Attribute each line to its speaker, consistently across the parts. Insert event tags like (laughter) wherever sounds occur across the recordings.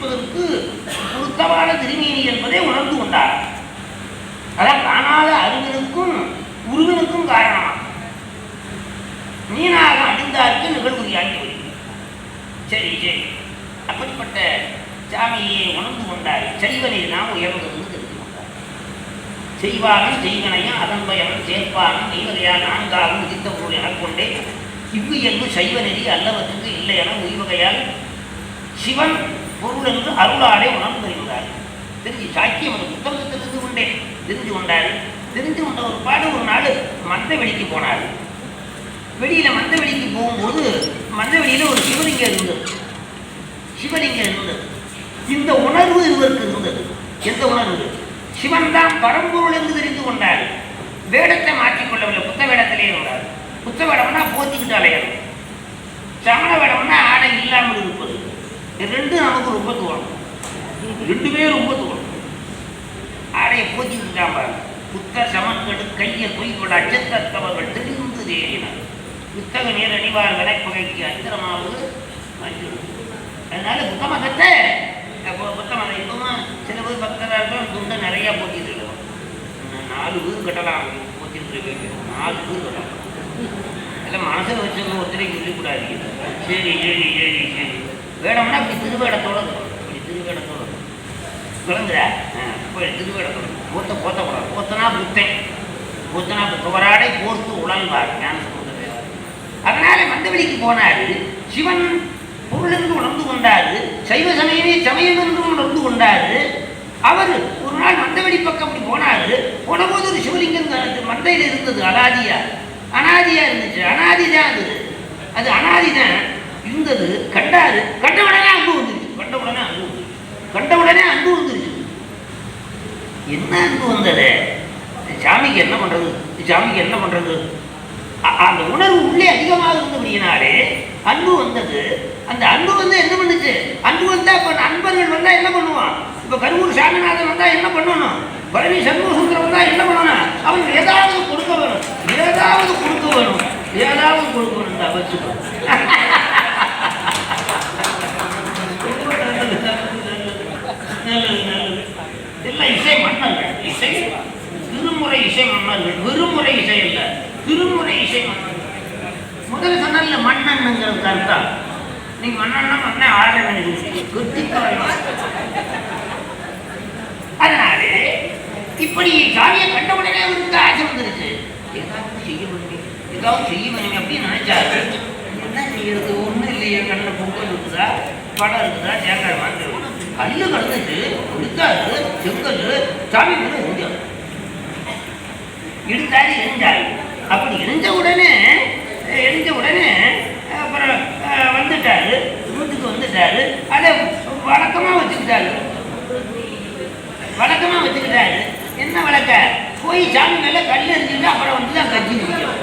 Speaker 1: பூசிப்பதற்கு பொருத்தமான திருமேனி என்பதை உணர்ந்து கொண்டார். அதான் காணாத அறிவினுக்கும் உருவினுக்கும் காரணமாக நீனாக அணிந்தாருக்கு நிகழ்வுரியாகி வருகிறது சரி சரி. அப்படிப்பட்ட சாமியை உணர்ந்து கொண்டார். செய்வனை நாம் உயர்ந்தது தெரிந்து கொண்டார். செய்வானும் செய்வனையும் அதன் பயனும் சேர்ப்பானும் நெய்வகையா நான்காகும் விதித்த பொருள் எனக் கொண்டே இவ்வியல்பு சைவ நெறி அல்லவற்றுக்கு இல்லை என உய்வகையால் சிவன் பொருள் என்று அருளாடே உணர்ந்து தெரிஞ்சு சாக்கியம் அந்த புத்தகத்தை தெரிந்து கொண்டே தெரிஞ்சு கொண்டார் தெரிஞ்சு கொண்ட ஒரு பாடு ஒரு நாள் மந்த வெளிக்கு போனார். வெளியில் மந்த வெளிக்கு போகும்போது மந்த வெளியில் ஒரு சிவலிங்கம் இருந்தது. சிவலிங்கம் இருந்தது. இந்த உணர்வு இவருக்கு இருந்தது. எந்த உணர்வு? சிவன் தான் பரம்பொருள் என்று தெரிந்து கொண்டார். வேடத்தை மாற்றிக்கொள்ளவில்லை. புத்த வேடத்திலே இருந்தார். புத்த வேடம்னா போத்திக்கிட்டு அலையணும் சமண வேடம்னா ஆடை இல்லாமல் இருப்பது. ரெண்டு ரெண்டும் நமக்கு ரொம்ப தோணும் ரெண்டுமே ரொம்ப தோணும் ஆடையை போத்திக்கிட்டான் பாருங்க புத்த சமன்கடு கையை பொய்கொள்ள அச்சத்தவர்கள் தெரிந்து தேறினார். புத்தக நீர் அணிவார் விலைப்பகைக்கு அத்திரமாவது அதனால புத்த மதத்தை அப்போ புத்த மதம் இப்பவும் சில பேர் பக்தராக இருக்கும் துண்டை நிறையா போட்டிட்டு இருக்கோம் நாலு பேர் கட்டலாம். போட்டிட்டு இருக்கேன் நாலு பேர் கட்டலாம். எல்லாம் மனசில் வச்சவங்க ஒருத்தரையும் சொல்லக்கூடாது சரி சரி சரி சரி வேணும்னா இப்படி திருவேடத்தோட இருக்கணும். இப்படி திருவேடத்தோட இருக்கணும். விளங்குதா ஆ, இப்படி திருவேடத்தோட போத்த போத்தக்கூடாது போத்தனா புத்தன் புத்தனா புத்தவராடை போர்த்து உழல்வார் ஞான அதனால மந்தவெளிக்கு போனாரு. சிவன் பொருளிருந்து உணர்ந்து கொண்டாரு. சைவ சமயமே சமயம் உணர்ந்து கொண்டாரு. அவர் ஒரு நாள் மந்தவெளி பக்கம் அப்படி போனாரு. போனபோது ஒரு சிவலிங்கம் மந்தையில் இருந்தது. அனாதியா. அனாதியா இருந்துச்சு. அனாதி தான் அது. அது அனாதி தான் இருந்தது கண்டாரு கண்ட உடனே அன்பு வந்துருச்சு. கண்ட உடனே அன்பு வந்துருச்சு. கண்ட உடனே அன்பு வந்துருச்சு. என்ன அன்பு வந்தது? சாமிக்கு என்ன பண்றது? சாமிக்கு என்ன பண்றது? அந்த உணர்வு உள்ளே அதிகமாக இருந்தபடியினாலே அன்பு வந்தது. அந்த அன்பு வந்து என்ன பண்ணுச்சு? அன்பு வந்தால் இப்போ நண்பர்கள் வந்தால் என்ன பண்ணுவான்? இப்ப கருவூர் சாமிநாதன் வந்தால் என்ன பண்ணணும்? பழனி சண்முக வந்தால் என்ன பண்ணணும்? அவன் ஏதாவது கொடுக்க வேணும். ஏதாவது கொடுக்க வேணும். ஏதாவது கொடுக்க வேணும். (laughs) எல்லாம் இசை மன்னர்கள். இசை திருமுறை இசை மன்னர்கள். விருமுறை இசை இல்ல. திருமுறை இசை மன்னர்கள். முதல்ல சொன்னல மன்னன்ங்கிறது அர்த்தம் நீங்க மன்னன்னா மன்னன் ஆடவன் குத்திக்காரன் இப்படி ஜாலியை கண்ட உடனே அவருக்கு ஆசை வந்துருச்சு. ஏதாவது செய்ய வேணும் ஏதாவது செய்ய வேணும் அப்படின்னு நினைச்சாரு. என்ன செய்யறது? ஒண்ணும் இல்லையே கண்ணில் பொங்கல் இருக்குதா? படம் இருக்குதா? தேங்காய் வாங்க கல்லு கிடந்துச்சு எடுத்தாரு செங்கல் சாமி மேல எரிஞ்சாரு எடுத்தாரு எரிஞ்சாரு. அப்படி எரிஞ்ச உடனே எரிஞ்ச உடனே அப்புறம் வந்துட்டாரு. வீட்டுக்கு வந்துட்டாரு. அதை வழக்கமா வச்சுக்கிட்டாரு. வழக்கமாக வச்சுக்கிட்டாரு. என்ன வழக்க? போய் சாமி மேலே கல் எரிஞ்சுட்டு அப்புறம் வந்து தான் கஞ்சி குடிக்கணும்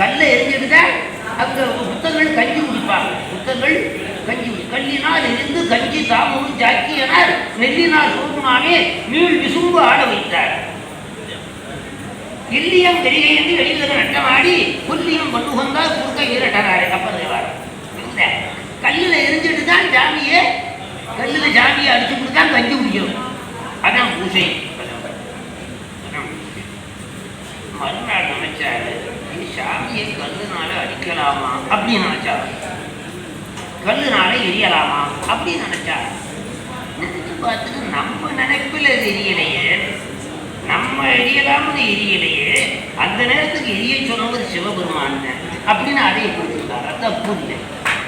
Speaker 1: கல்லை எரிஞ்சுட்டு தான் அங்கே புத்தகங்கள் கஞ்சி குடிப்பாங்க. புத்தகங்கள் கஞ்சி கல்லினால் எரிந்து கஞ்சி தாமும் ஜாக்கியனார் நெல்லினால் சோறுமானே நீள் விசும்பு ஆட வைத்தார். இல்லியம் பெரிய என்று வெளியில் நட்டமாடி புல்லியம் பண்ணுகந்தால் குறுக்க ஈரட்டனாரே கப்பதேவார் கல்லில் எரிஞ்சிட்டு தான் சாமியை கல்லில் ஜாமியை அடிச்சுட்டு தான் கஞ்சி குடிக்கணும் அதான் பூசை. மறுநாள் நினைச்சாரு சாமியை கல்லுனால அடிக்கலாமா? அப்படின்னு நினைச்சாரு. கல்லுனால எரியலாமா? அப்படின்னு நினைச்சாரு நினைச்சு பார்த்துட்டு நம்ம நினைப்பில் அது எரியலையே. நம்ம எரியலாம்னு எரியலையே. அந்த நேரத்துக்கு எரிய சொன்னவர் சிவபெருமான் அப்படின்னு அதை கொடுத்துருக்காரு தப்பு இல்லை.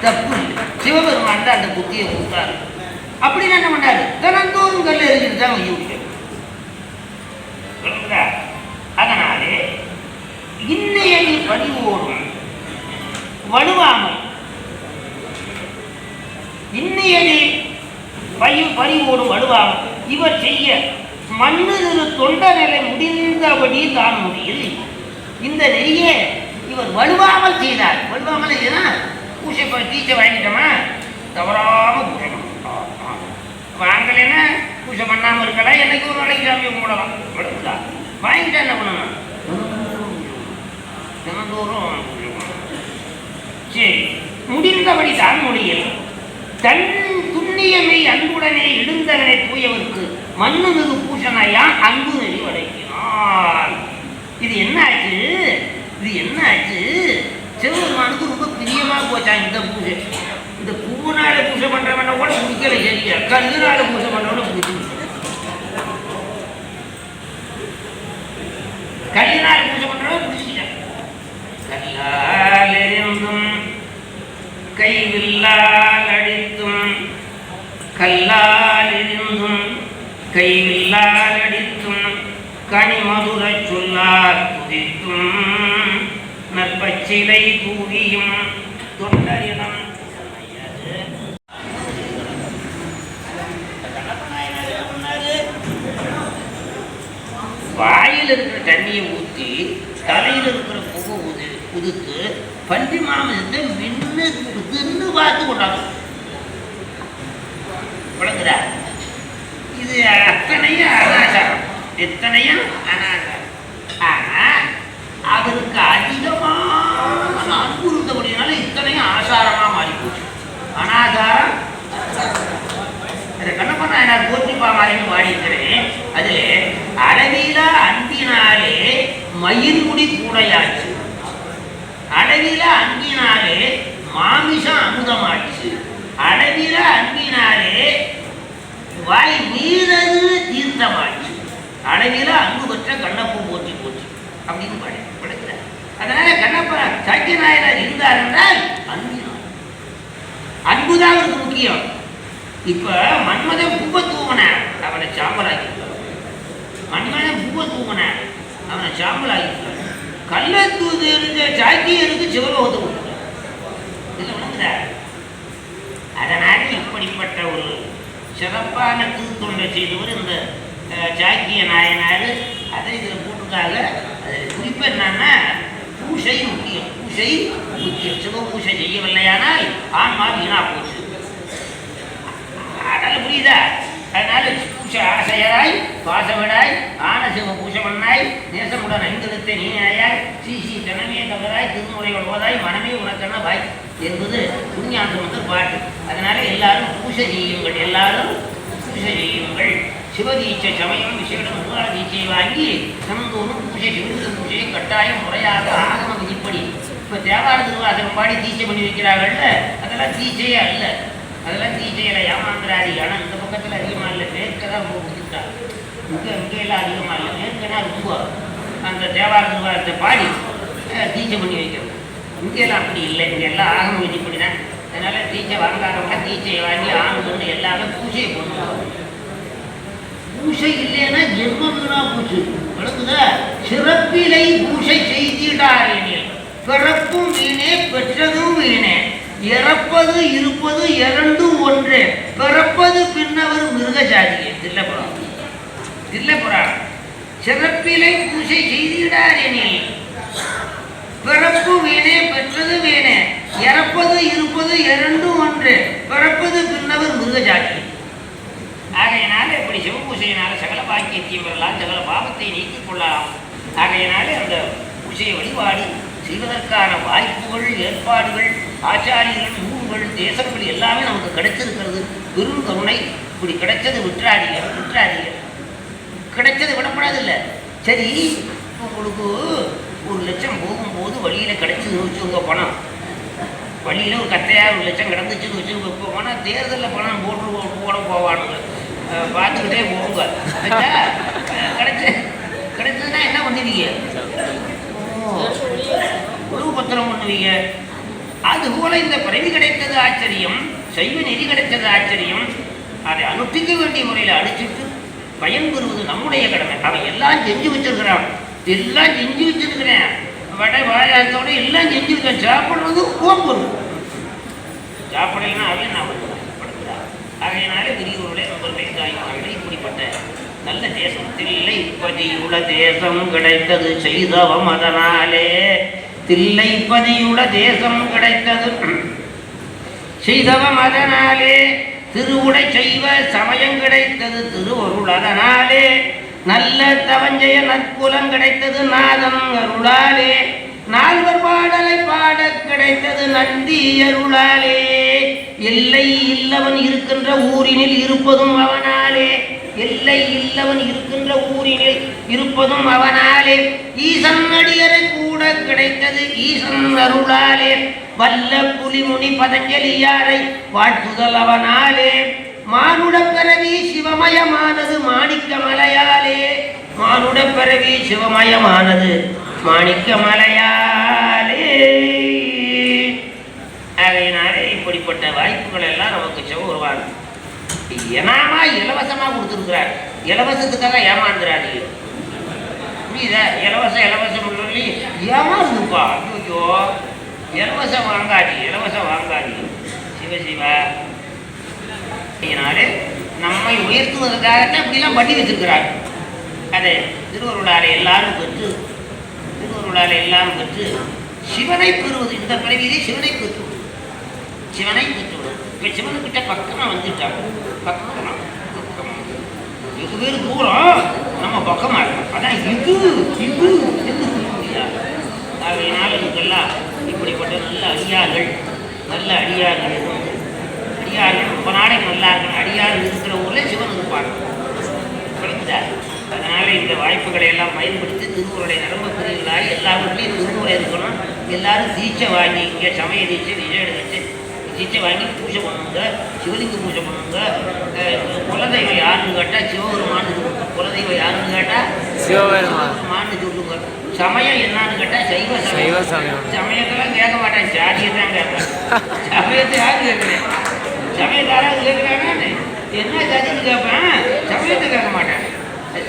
Speaker 1: தப்பு இல்லை. சிவபெருமான் தான் அந்த புத்தியை கொடுத்தாரு. அப்படின்னு என்ன பண்ணாரு? தினந்தோறும் கல் எரிஞ்சிட்டு தான் வைய முடியும் அதனாலே இன்னையில் பதிவோடும் வலுவாமல் இன்னையலில் பயு பறிவோடும் வலுவாமல் இவர் செய்ய மண்ணு திரு தொண்ட நிலை முடிந்தபடி தான் முடியில் இந்த நெறியே இவர் வலுவாமல் செய்தார். வலுவாமல் செய்தா பூசை டீச்சை வாங்கிட்டோமா? தவறாம பூசை பண்ணணும். வாங்கலைன்னா பூஜை பண்ணாமல் இருக்கலாம் என்னைக்கு ஒரு நாளைக்கு சாமியை கும்பிடலாம் வாங்கிட்டா என்ன பண்ணணும் தினந்தோறும் சரி. முடிந்தபடி தான் முடி தன் துண்ணியமே அன்புடனே எழுந்தவனை தூயவருக்கு மண்ணு மிகு பூஷணையான் அன்பு நெறி வழங்கினான் இது என்ன ஆச்சு இது என்ன ஆச்சு சிவபெருமானுக்கு ரொம்ப பிரியமா போச்சான் இந்த பூஜை. இந்த பூனால பூஜை பண்றவன கூட பிடிக்கல சரியா? கல்லுனால பூஜை பண்றவன பிடிச்சிருக்கு கல்லினால் பூஜை பண்றவன் பிடிச்சிக்கிட்டான் கல்லால் எரிந்தும் கைவில்லால் அடித்தும் கல்லால் எரிந்தும் கைவில்லால் அடித்தும் கனிமதுரச் சொல்லால் துதித்தும் நற்பச்சிலை தூவியும் தொண்டரிடம் வாயில் இருக்கிற தண்ணியை ஊற்றி தலையில் இருக்கிற புகை உது உதுத்து பன்றி மாமிசத்தை மின்னு தின்னு பார்த்து கொண்டாங்க. விளங்குதா? இது அத்தனையும் அனாச்சாரம். எத்தனையும் அனாச்சாரம். ஆனால் அவருக்கு அதிகமான அன்பு இருந்தபடினால இத்தனையும் ஆசாரமா மாறி போச்சு அனாச்சாரம். அந்த கண்ணப்ப நாயனார் போற்றிப்பா மாறின்னு பாடியிருக்கிறேன். அதில் அளவில அன்பினாலே மயிர்முடி கூடையாச்சு. அளவில அன்பினாலே மாமிசம் அமுதமாச்சு. அளவில அன்பினாலே வாய் மீறது தீர்த்தமாச்சு. அளவில அன்பு பெற்ற கண்ணப்பூ போற்றி போச்சு. அப்படின்னு படை படுக்கிறார் அதனால கண்ணப்ப சாக்கிய நாயனார் இருந்தார் என்றால் அன்பினார். அன்புதான் அவருக்கு முக்கியம். இப்ப மன்மதன் பூவ தூவன அவனை சாம்பலாக்கி மன்மதன் பூவ தூவன அவனை சாம்பலாக்கி கல்ல தூது இருந்த ஜாக்கியருக்கு சிவலோகத்தை கொடுத்தார் இதுல விளங்குதா அதனால இப்படிப்பட்ட ஒரு சிறப்பான திருத்தொண்டை செய்தவர் இந்த ஜாக்கிய நாயனார். அதை இதில் போட்டிருக்காங்க அதில் குறிப்பு என்னன்னா பூசை முக்கியம். பூசை முக்கியம். சிவ பூசை செய்யவில்லையானால் ஆன்மா வீணா போச்சு. அதனால் புரியுதா? அதனால பூசை ஆசையராய் பாசவிடாய் ஆன சிவ பூசை பண்ணாய் நேசமுடன் ஐந்தெழுத்தை ஸ்ரீ சீசி தனமே தவறாய் திருமுறைகள் ஓதாய் மனமே உனக்கென்ன பாய் என்பது புண்ணியாந்தம் வந்து பாட்டு. அதனால எல்லாரும் பூசை செய்யுங்கள் எல்லாரும் பூசை செய்யுங்கள். சிவதீட்சை சமயம் விசேடம் முகால தீட்சையை வாங்கி தினந்தோறும் பூஜை சிவலிங்க பூஜையை கட்டாயம் முறையாக ஆகம விதிப்படி. இப்போ தேவார திருவாசகம் பாடி தீட்சை பண்ணி வைக்கிறாங்கல்ல அதெல்லாம் தீட்சையே அல்ல. அதெல்லாம் தீட்சையில் ஏமாந்துறாரு ஆனால் இந்த பக்கத்தில் அதிகமாக இல்லை மேற்க தான் ரொம்ப கொடுத்துட்டாங்க. இங்கே இங்கே எல்லாம் அதிகமாக இல்லை மேற்கனா ரொம்ப. அந்த தேவார நிர்வாகத்தை பாடி தீட்சை பண்ணி வைக்கிறது. இங்கெல்லாம் அப்படி இல்லை. இங்கே எல்லாம் ஆகம விதிப்படி தான் அதனால தீட்சை வாங்காதவங்க தீட்சையை வாங்கி ஆணுன்னு எல்லாமே பூஜையை பண்ணுவாங்க பூசை இல்லைன்னா ஜென்மம் வீணா போச்சு விளக்குதா? சிறப்பிலை பூசை செய்திடாரேனில் பிறப்பும் வீணே பெற்றதும் வீணே. இறப்பது இருப்பது இரண்டும் ஒன்று. பிறப்பது பின்னவர் மிருகஜாதியே. தில்லபுரம். தில்லபுராணம் சிறப்பிலை பூசை பிறப்பு வீணே பெற்றது வீணே. இறப்பது இருப்பது இரண்டும் ஒன்று. பிறப்பது பின்னவர் மிருகஜாக்கி ஆகையினால இப்படி சிவபூசையினால சகல பாக்கியத்தையும் பெறலாம் சகல பாவத்தை நீக்கிக் கொள்ளலாம். ஆகையினாலே அந்த பூஜையை வழிபாடு செய்வதற்கான வாய்ப்புகள் ஏற்பாடுகள் ஆச்சாரியர்கள் நூல்கள் தேசங்கள் எல்லாமே நமக்கு கிடைச்சிருக்கிறது பெரும் கருணை. இப்படி கிடைச்சது விட்டுறாதீங்க விட்டுறாதீங்க. கிடைச்சது விடப்படாது இல்லை சரி உங்களுக்கு ஒரு லட்சம் போகும்போது வழியில் கிடச்சிது வச்சுருங்க பணம். வழியில் ஒரு கத்தையாக ஒரு லட்சம் கிடந்துச்சுன்னு வச்சுருங்க இப்போ பணம் தேர்தலில் பணம் போட்டு போட போவானுங்க. பார்த்துக்கிட்டே போங்க. கிடச்சி கிடைச்சதுன்னா என்ன பண்ணுவீங்க? உழவு பத்திரம் பண்ணுவீங்க. அதுபோல இந்த பிறவி கிடைத்தது ஆச்சரியம் சைவ நெறி கிடைத்தது ஆச்சரியம். அதை அனுப்பிக்க வேண்டிய முறையில் அடிச்சுட்டு பயன்பெறுவது நம்முடைய கடமை. அவன் எல்லாம் செஞ்சு வச்சிருக்கிறான். எல்லாம் செஞ்சு வச்சிருக்கிறேன் வடை வாழத்தோட எல்லாம் செஞ்சு வச்சேன் சாப்பிட்றது கோப்பொருள் சாப்பிடலைன்னா அவன் நான் படுத்துறான் ஆகையினாலே பெரியவர்களே நண்பர்களே தாய்மார்களே இப்படிப்பட்ட நல்ல தேசம் தில்லை தேசம் கிடைத்தது செய்தவம் அதனாலே தில்லை தேசம் கிடைத்தது செய்தவம் அதனாலே. திருவுடை செய்வ சமயம் கிடைத்தது திருவருள் அதனாலே நல்ல தவஞ்சய நற்குலம் கிடைத்தது நாதம் அருளாலே. நால்வர் பாடலை பாட கிடைத்தது நந்தி அருளாலே. எல்லை இல்லவன் இருக்கின்ற ஊரினில் இருப்பதும் அவனாலே. எல்லை இல்லவன் இருக்கின்ற ஊரினில் இருப்பதும் அவனாலே. ஈசன் அடியரை கூட கிடைத்தது ஈசன் அருளாலே. வல்ல புலிமுனி பதஞ்சலியாரை வாழ்த்துதல் அவனாலே. மானுட பிறவி சிவமயமானது மாணிக்க மலையாலே மானுட பிறவி சிவமயமானது மாணிக்க மலையாலே ஆகையினாலே இப்படிப்பட்ட வாய்ப்புகள் எல்லாம் நமக்கு செவ்வருவாங்க ஏனாமா இலவசமாக கொடுத்துருக்கிறார். இலவசத்துக்காக ஏமாந்துறாரு புரியுதா? இலவசம் இலவசம் சொல்லி ஏமாந்துப்பா ஐயோ இலவசம் வாங்காதி இலவசம் வாங்காதி சிவ சிவா. நம்மை உயர்த்துவதற்காகத்தான் இப்படிலாம் பண்ணி வச்சிருக்கிறார் அது திருவருளால் எல்லாரும் பெற்று திருவருளால் எல்லாரும் பெற்று சிவனை பெறுவது இந்த பிறவியிலே சிவனை பெற்று விடு. சிவனை பெற்று இப்போ சிவனுக்கிட்ட பக்கமாக வந்துட்டாங்க. பக்கமாக வெகு பேர் தூரம்? நம்ம பக்கமாக இருக்கோம் அதான் இது இது என்று சொல்ல முடியாது ஆகையினால இதுக்கெல்லாம் இப்படிப்பட்ட நல்ல அடியார்கள் நல்ல அடியார்கள் அடியார்கள் ரொம்ப நாளைக்கு நல்லா இருக்கணும் அடியார்கள் இருக்கிற ஊர்ல சிவன் இருப்பாங்க புரியுதா அதனால இந்த வாய்ப்புகளை எல்லாம் பயன்படுத்தி திருமுறை நரம்பு பிரிவுகளாக எல்லா வீட்லையும் திருமுறை இருக்கணும் எல்லாரும் தீட்சை வாங்கி இங்கே சமய தீட்சை விஜயோட தீட்சை தீட்சை வாங்கி பூஜை பண்ணுங்க. சிவலிங்க பூஜை பண்ணுங்க. குலதெய்வம் யாருன்னு கேட்டால் சிவபெருமான் குலதெய்வம் யாருன்னு கேட்டால்
Speaker 2: சிவபெருமான்.
Speaker 1: மான்னு சொல்லுங்க. சமயம் என்னன்னு கேட்டால் சைவ
Speaker 2: சைவ
Speaker 1: சமயம். சமயத்தெல்லாம் கேட்க மாட்டேன் ஜாதியை தான் கேட்பேன் (laughs) சமயத்தை யாரு கேட்குறேன் சமயத்தாராவது கேட்குறானே என்ன ஜாதின்னு கேட்பேன் சமயத்தை கேட்க மாட்டேன்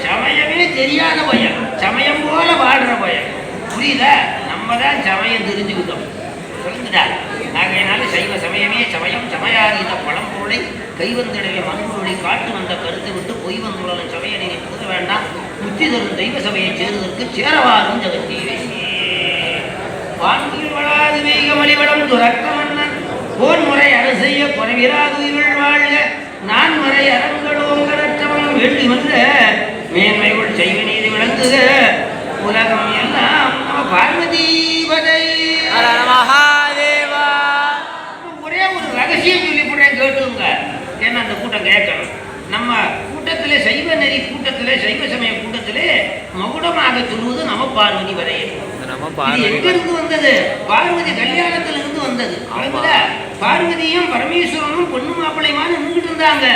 Speaker 1: சமயமே தெரியாத பையன் சமயம் போல வாழ்ற பையன் புரியுதா நம்ம தான் சமயம் தெரிஞ்சுக்கிட்டோம். புரிஞ்சுதா ஆகையினால சைவ சமயமே சமயம் சமயாதீத பழம்பொருளை கைவந்திடவே மண்பொருளை காட்டு வந்த கருத்தை விட்டு பொய் வந்துள்ளன சமய நீதி புகுத வேண்டாம் புத்தி தரும் தெய்வ சபையை சேருவதற்கு சேரவாரும் ஜகத்தீவே வான்கீழ் வளாது வேக மலிவடம் போன் முறை அரசெய்ய குறைவிராது இவள் வாழ்க. நான் முறை அரங்களோங்கரற்றவன் வேண்டி வந்த மேன்மைகள் செய்வ நீதி விளங்குக. உலகம் எல்லாம் நம பார்வதி ஒரே ஒரு ரகசியம் சொல்லி போட்டேன் கேட்டுங்க. ஏன்னா அந்த கூட்டம் கேட்கணும். நம்ம கூட்டத்திலே சைவ நெறி கூட்டத்திலே சைவ சமய கூட்டத்திலே மகுடமாக
Speaker 2: இந்த நம்ம பார்வதி
Speaker 1: எங்க இருந்து வந்தது? பார்வதி கல்யாணத்துல இருந்து வந்தது விளங்குதா? பார்வதியும் பரமேஸ்வரனும் பொண்ணு மாப்பிள்ளையுமான நின்றுட்டு இருந்தாங்க.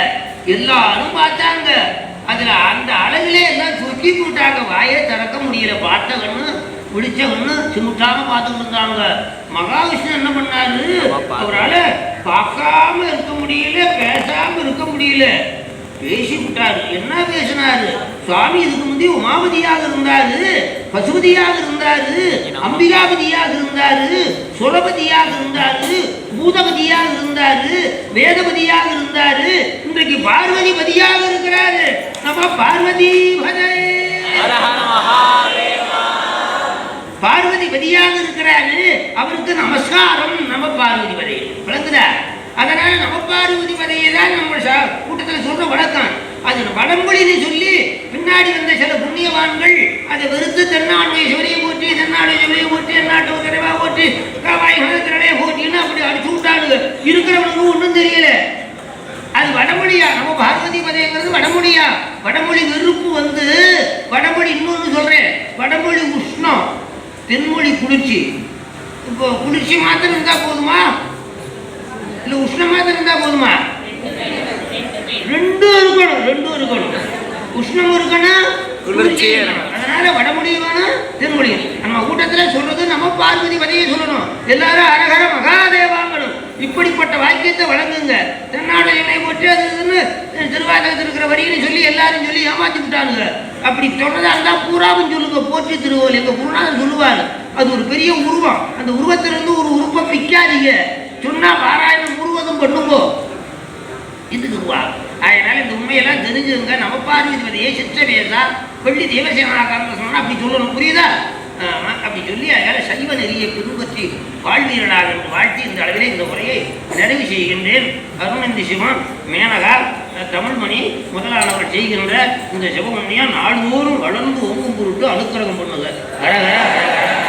Speaker 1: எல்லாரும் பார்த்தாங்க. அதுல அந்த அழகுலே எல்லாம் சொக்கி போட்டாங்க. வாயை திறக்க முடியல. பார்த்த கண்ணு விழிச்ச கண்ணு சிமுட்டாம பார்த்துட்டு இருந்தாங்க. மகாவிஷ்ணு என்ன பண்ணாரு? அவரால பார்க்காம இருக்க முடியல பேசாம இருக்க முடியல. பேசி விட்டாரு என்ன பேசினாரு. சுவாமி இதுக்கு முந்தைய உமாபதியாக இருந்தாரு பசுபதியாக இருந்தாரு அம்பிகாபதியாக இருந்தாரு சுரபதியாக இருந்தாரு பூதபதியாக இருந்தாரு வேதபதியாக இருந்தாரு. இன்றைக்கு பார்வதி பதியாக இருக்கிறாரு. நம்ம பார்வதி பார்வதி பதியாக இருக்கிறாரு. அவருக்கு நமஸ்காரம். நம்ம பார்வதி பதை. விளங்குதா? அதனால நம்ம பார்வதி பதையை தான் நம்ம கூட்டத்துல சொல்ற சொல்லணும் வடமொழின்னு சொல்லி பின்னாடி வந்த சில புண்ணியவான்கள் அதை வெறுத்து தென்னாடுடைய சிவரையை போற்றி தென்னாடு சிவரையை போற்றி எந்நாட்டு உத்தரவா போற்றி காவாய் திரளையை போற்றின்னு அப்படி அடிச்சு விட்டானுங்க. இருக்கிறவனுக்கு ஒன்றும் தெரியல. அது வடமொழியா? நம்ம பார்வதி பதைங்கிறது வடமொழியா? வடமொழி வெறுப்பு வந்து வடமொழி இன்னொன்று சொல்கிறேன் வடமொழி உஷ்ணம் தென்மொழி குளிர்ச்சி. இப்போ குளிர்ச்சி மாத்திரம் இருந்தால் போதுமா? இல்லை உஷ்ணம் மாத்திரம் இருந்தால் போதுமா ரெண்டும் இருக்கணும் ரெண்டும் இருக்கணும் உஷ்ணம் இருக்கணும்
Speaker 2: குளிர்ச்சி
Speaker 1: அதனால வடமொழி வேணும் தென்மொழி நம்ம கூட்டத்துல சொல்றது நம்ம பார்வதி பதையை சொல்லணும். எல்லாரும் அரகர மகாதேவாங்கணும் இப்படிப்பட்ட வாக்கியத்தை வழங்குங்க. தென்னாடு என்னை போட்டு அது திருவாதகத்தில் இருக்கிற வரின்னு சொல்லி எல்லாரும் சொல்லி ஏமாத்தி விட்டானுங்க. அப்படி சொன்னதா இருந்தா பூராவும் சொல்லுங்க. போற்றி திருவோல் எங்க குருநாதன் சொல்லுவார். அது ஒரு பெரிய உருவம். அந்த உருவத்திலிருந்து ஒரு உருவம் பிக்காதீங்க சொன்னா பாராயணம் முழுவதும் பண்ணுங்கோ. இதுக்குவா அதனால இந்த உண்மையெல்லாம் தெரிஞ்சுங்க நம்ம பார்வதிபதியே சிற்றவேதா வெள்ளி தேவசேவனாக்காரங்க சொன்னால் அப்படி சொல்லணும். புரியுதா? அப்படி சொல்லி அதனால் சைவ நெறியை பின்பற்றி வாழ்வீரனாக என்று வாழ்த்தி இந்த அளவிலே இந்த உரையை நிறைவு செய்கின்றேன். அருணந்தி சிவம் மேனகா தமிழ்மணி முதலானவர் செய்கின்ற இந்த சிவமுன்னியா நாள்தோறும் வளர்ந்து ஒங்கும் பொருட்டு அனுக்கிரகம் பண்ணுங்க. அழகா அழகா